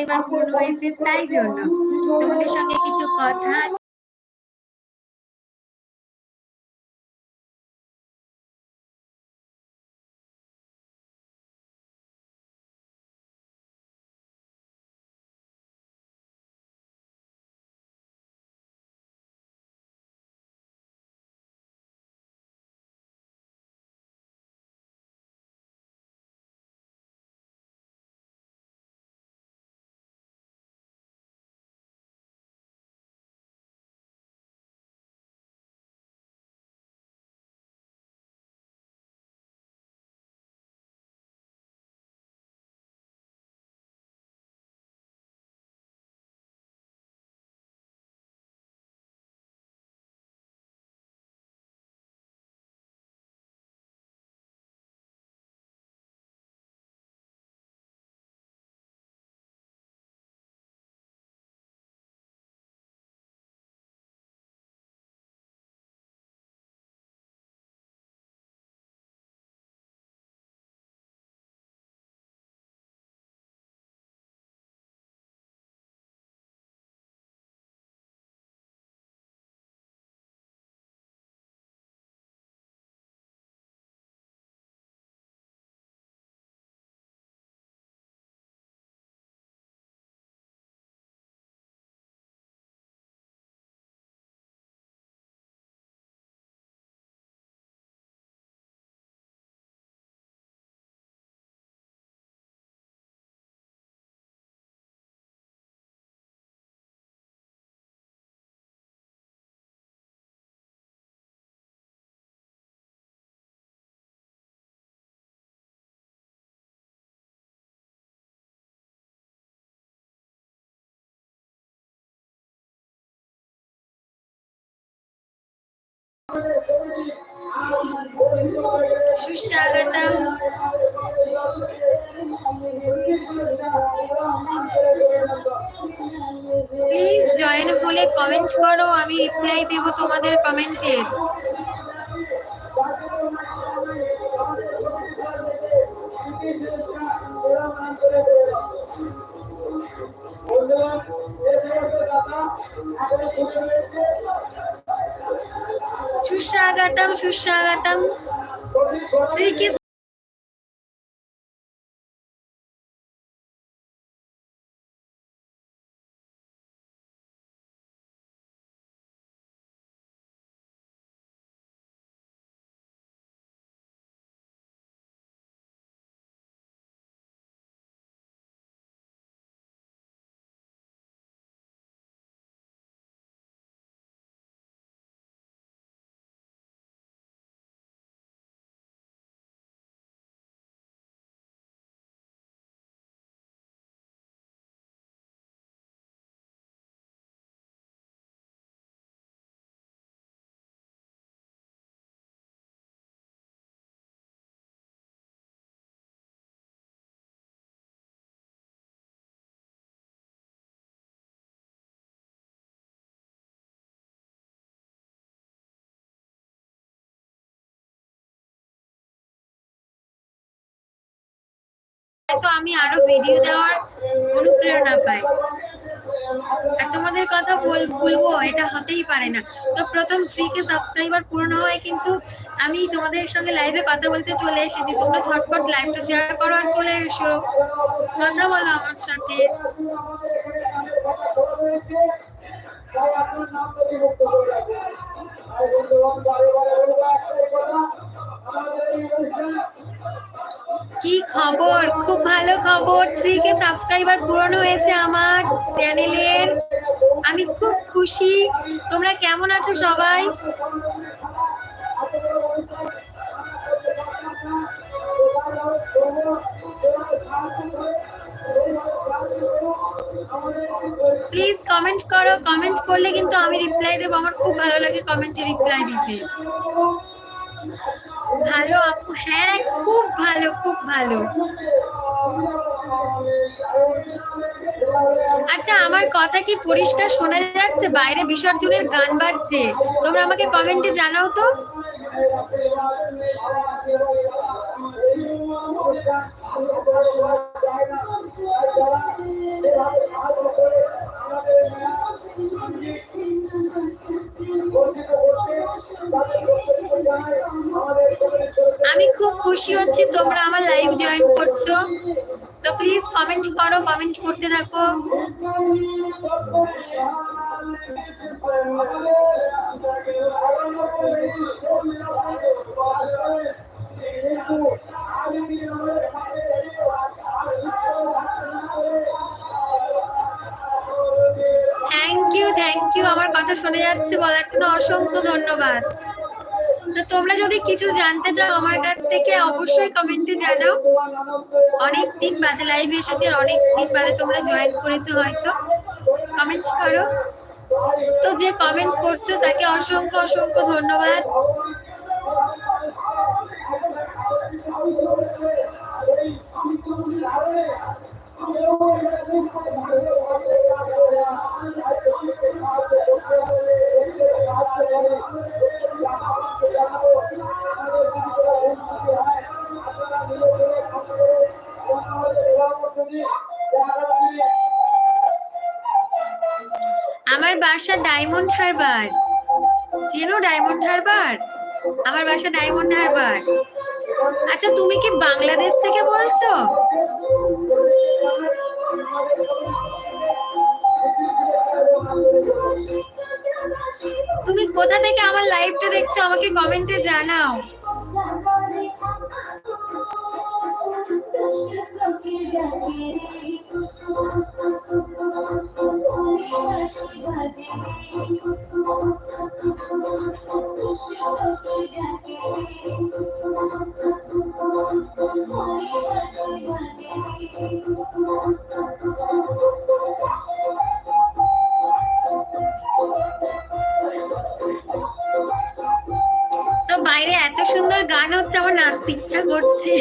Subscriber পূর্ণ হয়েছে তাই জন্য। তোমাদের সঙ্গে কিছু কথা সুস্বাগতম। প্লিজ জয়েন হলে কমেন্ট করো আমি রিপ্লাই দেব তোমাদের কমেন্টের সুস্বাগতম সুস্বাগতম। শ্রীকৃষ্ণ তো আমি আরও ভিডিও দেওয়ার অনুপ্রেরণা পাই। আর তোমাদের কথা বল, ভুলবো, এটা হতেই পারে না। তো প্রথম থ্রি কে সাবস্ক্রাইবার পূর্ণ হয় কিন্তু আমি তোমাদের সঙ্গে লাইভে কথা বলতে চলে এসেছি। তোমরা ঝটপট লাইভটা শেয়ার করো আর চলে এসো। কথা বলো আমার সাথে। কি খবর? খুব ভালো খবর। থ্রি কে সাবস্ক্রাইবার পূরণ হয়েছে আমার চ্যানেলের। আমি খুব খুশি। তোমরা কেমন আছো সবাই? প্লিজ কমেন্ট করো। কমেন্ট করলে কিন্তু আমি রিপ্লাই দেবো। আমার খুব ভালো লাগে কমেন্টে রিপ্লাই দিতে। ভালো আপু হ্যাঁ খুব ভালো খুব ভালো। আচ্ছা আমার কথা কি পরিষ্কার শোনা যাচ্ছে? বাইরে বিসর্জনের গান বাজছে। তোমরা আমাকে কমেন্টে জানাও তো। খুশি হচ্ছি, তোমরা আমার লাইভ জয়েন করছ। তো প্লিজ কমেন্ট করো কমেন্ট করতে থাকো। থ্যাংক ইউ থ্যাংক ইউ আমার কথা শুনে যাচ্ছে, বলার জন্য অসংখ্য ধন্যবাদ। তো তোমরা যদি কিছু জানতে চাও আমার কাছ থেকে, অবশ্যই কমেন্টে জানাও। অনেক দিন বাদে লাইভ এসেছে অনেক দিন বাদে তোমরা জয়েন করেছ হয়তো। কমেন্ট করো। তো যে কমেন্ট করছ তাকে অসংখ্য অসংখ্য ধন্যবাদ। বাসা ডায়মন্ড হারবার। চেনো ডায়মন্ড হারবার? আমার বাসা ডায়মন্ড হারবার। আচ্ছা তুমি কি বাংলাদেশ থেকে বলছো? তুমি কোথা থেকে আমার লাইভটা দেখছ? আমাকে কমেন্টে জানাও। তো বাইরে এত সুন্দর গান হচ্ছে আমার নাচতে ইচ্ছা করছে।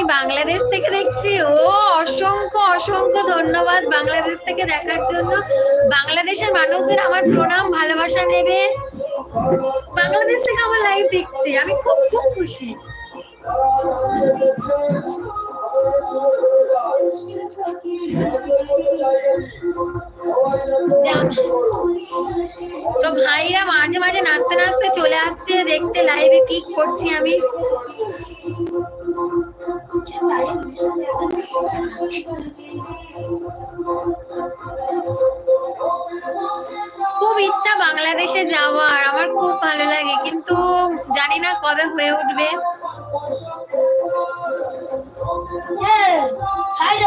আমি বাংলাদেশ থেকে দেখছি। ও, অসংখ্য অসংখ্য ধন্যবাদ বাংলাদেশ থেকে দেখার জন্য। বাংলাদেশের মানুষদের আমার প্রণাম, ভালোবাসা নেবে। বাংলাদেশ থেকে আমার লাইভ দেখছি। আমি খুব খুব খুশি। তো ভাইরা মাঝে মাঝে নাচতে নাচতে চলে আসছে। দেখতে লাইভে ক্লিক করছি আমি। খুব ইচ্ছা বাংলাদেশে যাওয়ার আমার খুব ভালো লাগে কিন্তু জানি না কবে হয়ে উঠবে। হাইডে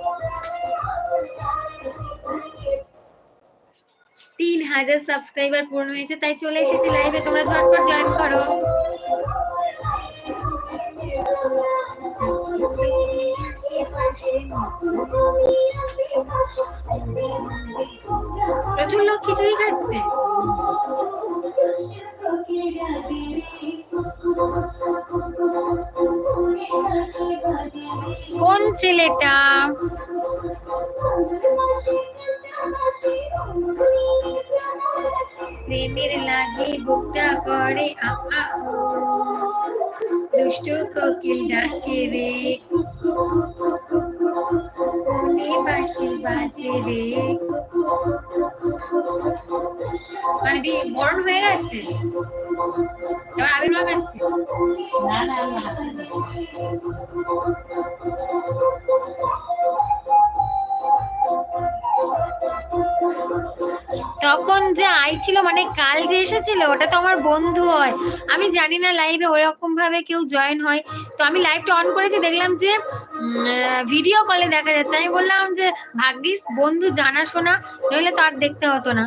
হাজার সাবস্ক্রাইবার পূর্ণ হয়েছে, তাই চলে এসেছি লাইভে তোমরা ঝটপট জয়েন করো। প্রচুর লোক খিচুড়ি খাচ্ছে। কোন ছেলেটা? লাগে বুকটা করে আ ও দুষ্ট কোকিল ডাকে রে। কোনে বাঁশি বাজে রে। মানে বরণ হয়ে গেছে এবার আবির মাখাচ্ছি তখন যে আই ছিল মানে কাল যে এসেছিল, ওটা তো আমার বন্ধু হয়। আমি জানি না লাইভে ওরকম ভাবে কেউ জয়েন হয়। তো আমি লাইভটা অন করেছি, দেখলাম যে ভিডিও কলে দেখা যাচ্ছে। আমি বললাম যে, ভাগ্যিস, বন্ধু জানাশোনা, নইলে তো আর দেখতে হতো না।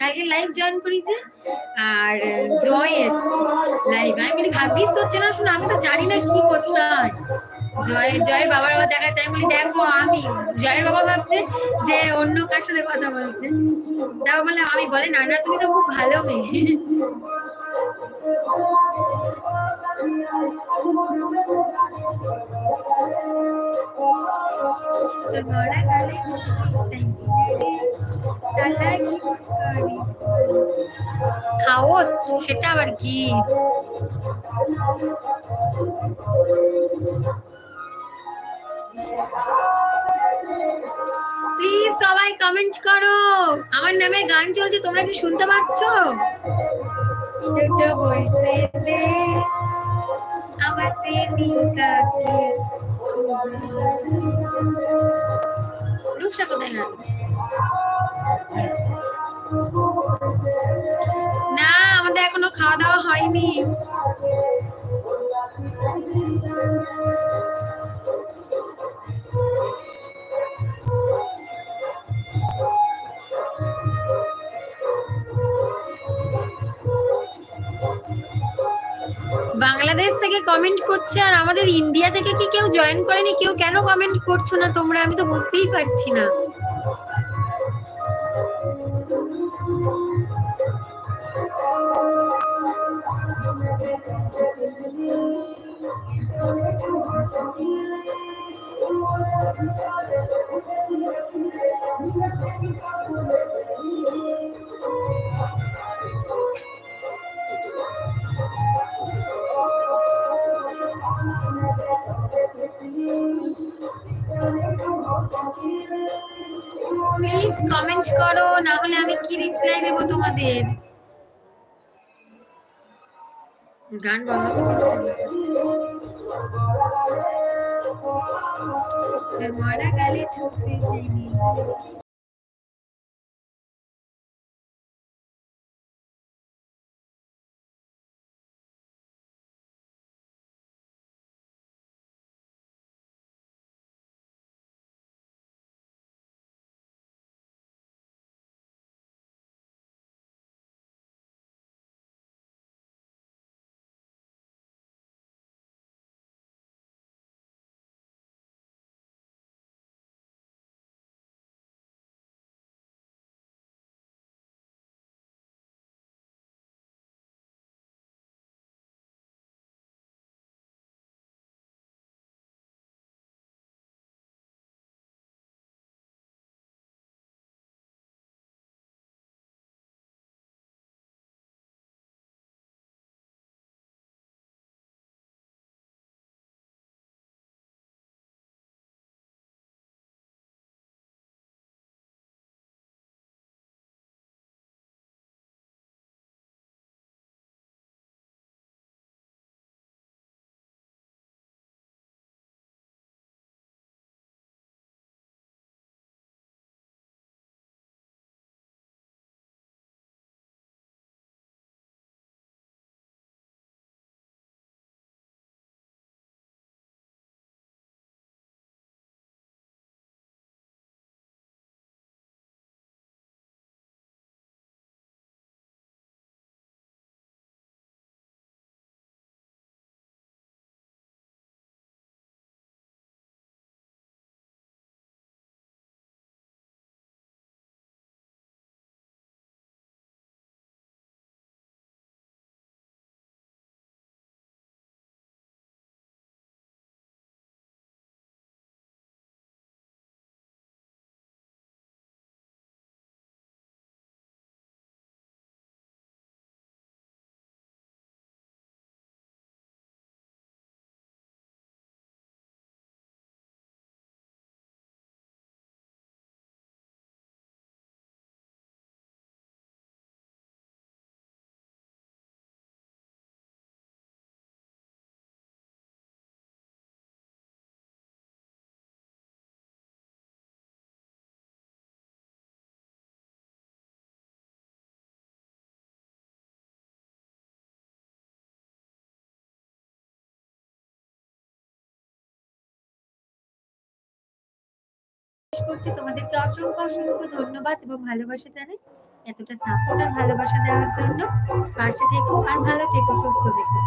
কালকে লাইভ জয়েন করেছি, আর জয় এসছে লাইভ আমি ভাগ্যিস তো চেনা শোনা আমি তো জানি না কি করতে হয়। জয় জয়ের বাবার বাবা দেখা চাই বলি, দেখো, আমি। জয়ের বাবা ভাবছে যে অন্য কার সাথে কথা বলছে। তারপর বলে, আমি বলে, না না, তুমি তো খুব ভালো মেয়ে। তোর মরা গালে ছুটি চাইলে তার লাগি করি খাও, সেটা আবার কি? প্লিজ সবাই কমেন্ট করো। আমার নামে গান চলছে, তোমরা কি শুনতে পাচ্ছ? দুটো রূপসা কোথায় গেল? না, আমাদের এখনও খাওয়া দাওয়া হয়নি। থেকে কমেন্ট করছে আর আমাদের ইন্ডিয়া থেকে কি কেউ জয়েন করেনি? কেউ কেন কমেন্ট করছ না তোমরা? আমি তো বুঝতেই পারছি না। প্লিজ কমেন্ট করো না হলে আমি কি রিপ্লাই দেব তোমাদের গান বন্ধ। তোর মরা গালে ছুটছে করছি। তোমাদেরকে অসংখ্য অসংখ্য ধন্যবাদ এবং ভালোবাসা জানাই। এতটা সাপোর্ট আর ভালোবাসা দেওয়ার জন্য পাশে থেকো আর ভালো থেকো, সুস্থ থেকো।